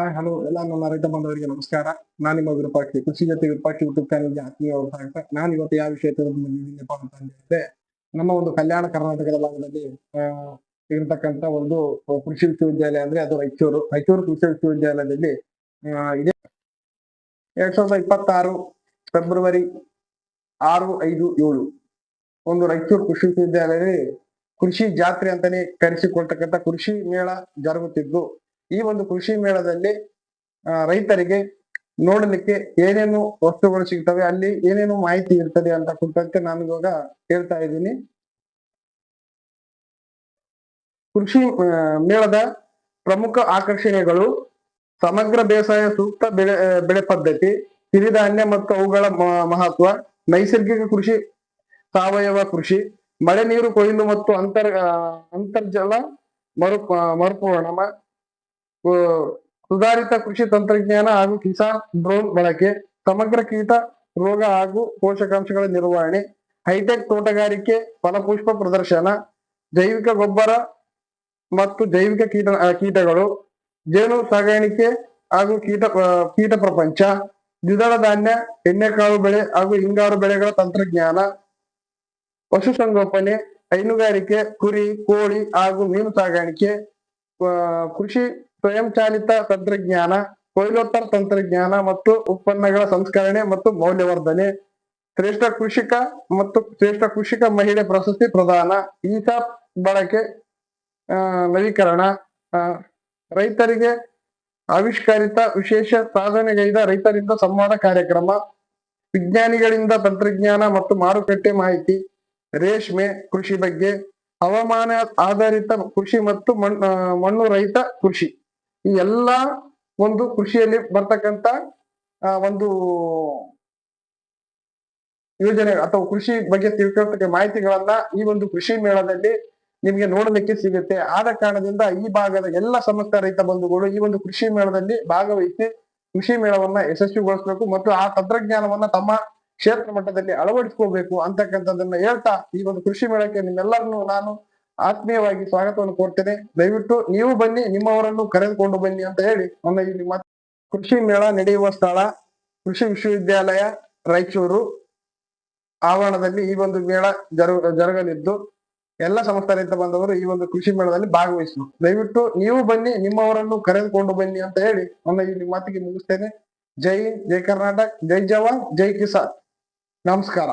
Hi hello ಎಲ್ಲ ನನ್ನ ರೈತ ಬಂದವರಿಗೆ ನಮಸ್ಕಾರ. ನಾನು ನಿಮ್ಮ ವಿರೂಪಾಕ್ಷಿ ಕೃಷಿ ಜೊತೆ ವಿರೂಪಾಕ್ಷಿ ಯೂಟ್ಯೂಬ್ ಚಾನಲ್ಗೆ ಆತ್ಮೀಯ ಸ್ವಾಗತ ನಾನು ಇವತ್ತು ಯಾವ ವಿಷಯ ಬಂದಿದ್ದೀನಪ್ಪ ಅಂತ ಹೇಳಿದ್ರೆ, ನಮ್ಮ ಒಂದು ಕಲ್ಯಾಣ ಕರ್ನಾಟಕದ ಭಾಗದಲ್ಲಿ ಇರತಕ್ಕಂತ ಒಂದು ಕೃಷಿ ವಿಶ್ವವಿದ್ಯಾಲಯ ಅಂದ್ರೆ ಅದು ರಾಯಚೂರು. ರಾಯಚೂರು ಕೃಷಿ ವಿಶ್ವವಿದ್ಯಾಲಯದಲ್ಲಿ ಇದೇ. ಎರಡ್ ಸಾವಿರದ ಇಪ್ಪತ್ತಾರು ಫೆಬ್ರವರಿ ಆರು, ಐದು, ಏಳು ಒಂದು ರಾಯಚೂರು ಕೃಷಿ ವಿಶ್ವವಿದ್ಯಾಲಯದಲ್ಲಿ ಕೃಷಿ ಜಾತ್ರೆ ಅಂತಾನೆ ಕರೆಸಿಕೊಳ್ತಕ್ಕಂಥ ಕೃಷಿ ಮೇಳ ಜರುಗುತ್ತಿದ್ದು. ಈ ಒಂದು ಕೃಷಿ ಮೇಳದಲ್ಲಿ ರೈತರಿಗೆ ನೋಡಲಿಕ್ಕೆ ಏನೇನು ವಸ್ತುಗಳು ಸಿಗ್ತವೆ, ಅಲ್ಲಿ ಏನೇನು ಮಾಹಿತಿ ಇರ್ತದೆ ಅಂತ ಕುರಿತಂತೆ ನಾನು ಇವಾಗ ಹೇಳ್ತಾ ಇದ್ದೀನಿ. ಕೃಷಿ ಮೇಳದ ಪ್ರಮುಖ ಆಕರ್ಷಣೆಗಳು ಸಮಗ್ರ ಬೇಸಾಯ, ಸೂಕ್ತ ಬೆಳೆ ಬೆಳೆ ಪದ್ಧತಿ, ಸಿರಿಧಾನ್ಯ ಮತ್ತು ಅವುಗಳ ಮಹತ್ವ, ನೈಸರ್ಗಿಕ ಕೃಷಿ, ಸಾವಯವ ಕೃಷಿ, ಮಳೆ ನೀರು ಕೊಯ್ಲು ಮತ್ತು ಅಂತರ್ ಅಂತರ್ಜಲ ಮರು ಮರುಪೂರ್ಣ ಸುಧಾರಿತ ಕೃಷಿ ತಂತ್ರಜ್ಞಾನ ಹಾಗೂ ಕಿಸಾನ್ ಡ್ರೋನ್ ಬಳಕೆ, ಸಮಗ್ರ ಕೀಟ ರೋಗ ಹಾಗೂ ಪೋಷಕಾಂಶಗಳ ನಿರ್ವಹಣೆ, ಹೈಟೆಕ್ ತೋಟಗಾರಿಕೆ, ಫಲಪುಷ್ಪ ಪ್ರದರ್ಶನ, ಜೈವಿಕ ಗೊಬ್ಬರ ಮತ್ತು ಜೈವಿಕ ಕೀಟ ಕೀಟಗಳು, ಜೇನು ಸಾಗಾಣಿಕೆ ಹಾಗೂ ಕೀಟ ಕೀಟ ಪ್ರಪಂಚ, ದ್ವಿದಳ ಧಾನ್ಯ, ಎಣ್ಣೆಕಾಳು ಬೆಳೆ ಹಾಗೂ ಹಿಂಗಾರು ಬೆಳೆಗಳ ತಂತ್ರಜ್ಞಾನ ಪಶುಸಂಗೋಪನೆ ಹೈನುಗಾರಿಕೆ, ಕುರಿ, ಕೋಳಿ ಹಾಗೂ ಮೀನು ಸಾಗಾಣಿಕೆ ಕೃಷಿ ಸ್ವಯಂಚಾಲಿತ ತಂತ್ರಜ್ಞಾನ ಕೊಯ್ಲೋತ್ತರ ತಂತ್ರಜ್ಞಾನ ಮತ್ತು ಉತ್ಪನ್ನಗಳ ಸಂಸ್ಕರಣೆ ಮತ್ತು ಮೌಲ್ಯವರ್ಧನೆ, ಶ್ರೇಷ್ಠ ಕೃಷಿಕ ಮತ್ತು ಶ್ರೇಷ್ಠ ಕೃಷಿಕ ಮಹಿಳೆ ಪ್ರಶಸ್ತಿ ಪ್ರದಾನ ಇಸಾಪ್ ಬಳಕೆ ನವೀಕರಣ ರೈತರಿಗೆ ಆವಿಷ್ಕಾರಿತ ವಿಶೇಷ ಸಾಧನೆಗೈದ ರೈತರಿಂದ ಸಂವಾದ ಕಾರ್ಯಕ್ರಮ, ವಿಜ್ಞಾನಿಗಳಿಂದ ತಂತ್ರಜ್ಞಾನ ಮತ್ತು ಮಾರುಕಟ್ಟೆ ಮಾಹಿತಿ, ರೇಷ್ಮೆ ಕೃಷಿ ಬಗ್ಗೆ ಹವಾಮಾನ ಆಧಾರಿತ ಕೃಷಿ ಮತ್ತು ಮಣ್ಣು ರಹಿತ ಕೃಷಿ. ಈ ಎಲ್ಲಾ ಒಂದು ಕೃಷಿಯಲ್ಲಿ ಬರ್ತಕ್ಕಂತ ಒಂದು ಯೋಜನೆ ಅಥವಾ ಕೃಷಿ ಬಗ್ಗೆ ತಿಳ್ಕೊಳ್ತಕ್ಕ ಮಾಹಿತಿಗಳನ್ನ ಈ ಒಂದು ಕೃಷಿ ಮೇಳದಲ್ಲಿ ನಿಮ್ಗೆ ನೋಡಲಿಕ್ಕೆ ಸಿಗುತ್ತೆ. ಆದ ಕಾರಣದಿಂದ ಈ ಭಾಗದ ಎಲ್ಲ ಸಮಸ್ತ ರೈತ ಬಂಧುಗಳು ಈ ಒಂದು ಕೃಷಿ ಮೇಳದಲ್ಲಿ ಭಾಗವಹಿಸಿ ಕೃಷಿ ಮೇಳವನ್ನ ಯಶಸ್ವಿಗೊಳಿಸಬೇಕು ಮತ್ತು ಆ ತಂತ್ರಜ್ಞಾನವನ್ನ ತಮ್ಮ ಕ್ಷೇತ್ರ ಮಟ್ಟದಲ್ಲಿ ಅಳವಡಿಸ್ಕೋಬೇಕು ಅಂತಕ್ಕಂಥದ್ದನ್ನ ಹೇಳ್ತಾ ಈ ಒಂದು ಕೃಷಿ ಮೇಳಕ್ಕೆ ನಿಮ್ಮೆಲ್ಲರನ್ನು ನಾನು ಆತ್ಮೀಯವಾಗಿ ಸ್ವಾಗತವನ್ನು ಕೋರ್ತೇನೆ. ದಯವಿಟ್ಟು ನೀವು ಬನ್ನಿ, ನಿಮ್ಮವರನ್ನು ಕರೆದುಕೊಂಡು ಬನ್ನಿ ಅಂತ ಹೇಳಿ ನನ್ನ ಇಲ್ಲಿ ಮತ್ತೆ ಕೃಷಿ ಮೇಳ ನಡೆಯುವ ಸ್ಥಳ, ಕೃಷಿ ವಿಶ್ವವಿದ್ಯಾಲಯ, ರಾಯಚೂರು ಆವರಣದಲ್ಲಿ ಈ ಒಂದು ಮೇಳ ಜರು ಜರುಗಲಿದ್ದು, ಎಲ್ಲ ಸಂಸ್ಥೆಯಿಂದ ಬಂದವರು ಈ ಒಂದು ಕೃಷಿ ಮೇಳದಲ್ಲಿ ಭಾಗವಹಿಸು ದಯವಿಟ್ಟು ನೀವು ಬನ್ನಿ, ನಿಮ್ಮವರನ್ನು ಕರೆದುಕೊಂಡು ಬನ್ನಿ ಅಂತ ಹೇಳಿ ನನ್ನ ಇಲ್ಲಿ ಮಾತಿಗೆ ಮುಗಿಸ್ತೇನೆ. ಜೈ ಜೈ ಕರ್ನಾಟಕ, ಜೈ ಜವಾನ್, ಜೈ ಕಿಸಾನ್. ನಮಸ್ಕಾರ.